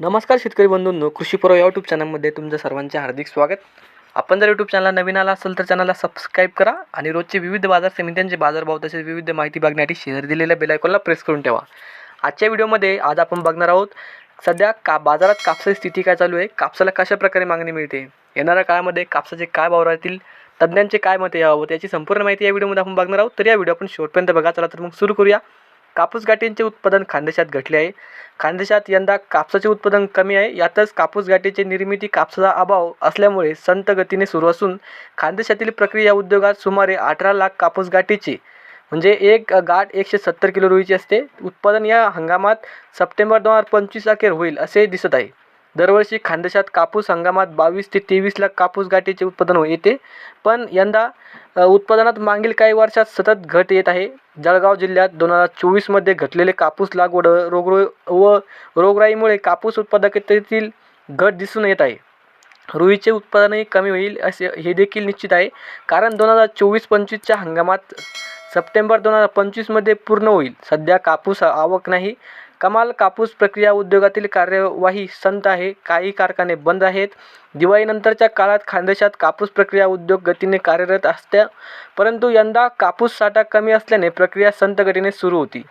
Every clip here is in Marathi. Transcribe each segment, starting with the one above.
नमस्कार शेतकरी बंधूंनो या यूट्यूब चॅनलमध्ये तुमचं सर्वांचे हार्दिक स्वागत. आपण जर यूट्यूब चॅनलला नवीन आला असेल तर चॅनलला सबस्क्राईब करा आणि रोजचे विविध बाजार समित्यांचे बाजारभाव तसेच विविध माहिती बघण्यासाठी शेअर दिलेल्या बेलायकॉनला प्रेस करून ठेवा. आजच्या व्हिडिओमध्ये आज आपण बघणार आहोत सध्या का बाजारात कापसाची स्थिती काय चालू आहे कापसाला कशा प्रकारे मागणी मिळते येणाऱ्या काळामध्ये कापसाचे काय भाव राहतील तज्ज्ञांचे काय मत यावं याची संपूर्ण माहिती या व्हिडिओमध्ये आपण बघणार आहोत. तर या व्हिडिओ आपण शेवटपर्यंत बघा चला तर मग सुरू करूया. कापूस गाठींचे उत्पादन खानदेशात घटले आहे. खानदेशात यंदा कापसाचे उत्पादन कमी आहे. यातच कापूस गाठीची निर्मिती कापसाचा अभाव असल्यामुळे संत गतीने सुरू असून खानदेशातील प्रक्रिया उद्योगात सुमारे अठरा लाख कापूस गाठीची म्हणजे एक गाठ एकशे सत्तर किलो रुईची असते. उत्पादन या हंगामात सप्टेंबर दोन हजार पंचवीस अखेर होईल असे दिसत आहे. दरवर्षी खानदेशात कापूस हंगामात बावीस ते तेवीस लाख कापूस गाठीचे उत्पादन हो- येते. पण यंदा उत्पादनात मागील काही वर्षात सतत घट येत आहे. जळगाव जिल्ह्यात दोन हजार चोवीसमध्ये घटलेले कापूस लागवड रोगरो व रोगराईमुळे कापूस उत्पादकतेतील घट दिसून येत आहे. रुईचे उत्पादनही कमी होईल असे हे देखील निश्चित आहे. कारण दोन हजार चोवीस पंचवीसच्या हंगामात सप्टेंबर दोन हजार पंचवीसमध्ये पूर्ण होईल. सध्या कापूस आवक नाही. कमाल कापूस प्रक्रिया उद्योगातील कार्यवाही संत आहे. काही कारखाने बंद आहेत. दिवाळीनंतरच्या काळात खानदेशात कापूस प्रक्रिया उद्योग गतीने कार्यरत असत्या. परंतु यंदा कापूस साठा कमी असल्याने प्रक्रिया संत गतीने सुरू होती.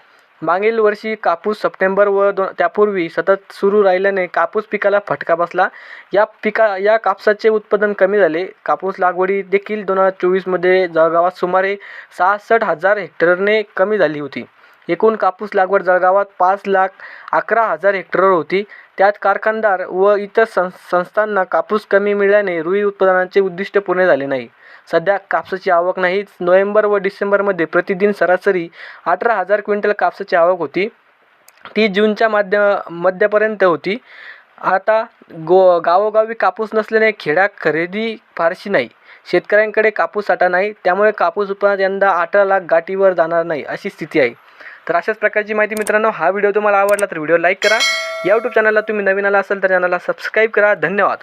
मागील वर्षी कापूस सप्टेंबर व दोन त्यापूर्वी सतत सुरू राहिल्याने कापूस पिकाला फटका बसला. या पिका या कापसाचे उत्पादन कमी झाले. कापूस लागवडी देखील दोन हजार चोवीसमध्ये जळगावात सुमारे सहासष्ट हजार हेक्टरने कमी झाली होती. एकूण कापूस लागवड जळगावात पाच लाख अकरा हजार हेक्टरवर होती. त्यात कारखानदार व इतर सं संस्थांना कापूस कमी मिळाल्याने रुई उत्पादनाचे उद्दिष्ट पूर्ण झाले नाही. सध्या कापसाची आवक नाहीच. नोव्हेंबर व डिसेंबरमध्ये प्रतिदिन सरासरी अठरा हजार क्विंटल कापसाची आवक होती. ती जूनच्या माध्य मध्यापर्यंत होती. आता गो गावोगावी कापूस नसल्याने खेड्यात खरेदी फारशी नाही. शेतकऱ्यांकडे कापूस साठा नाही. त्यामुळे कापूस उत्पादनात यंदा अठरा लाख गाठीवर जाणार नाही अशी स्थिती आहे. तर अशाच प्रकारची माहिती मित्रांनो हा व्हिडिओ तुम्हाला आवडला तर व्हिडिओ लाईक करा. या यूट्यूब चॅनलला तुम्ही नवीन आला असाल तर चॅनलला सबस्क्राईब करा. धन्यवाद.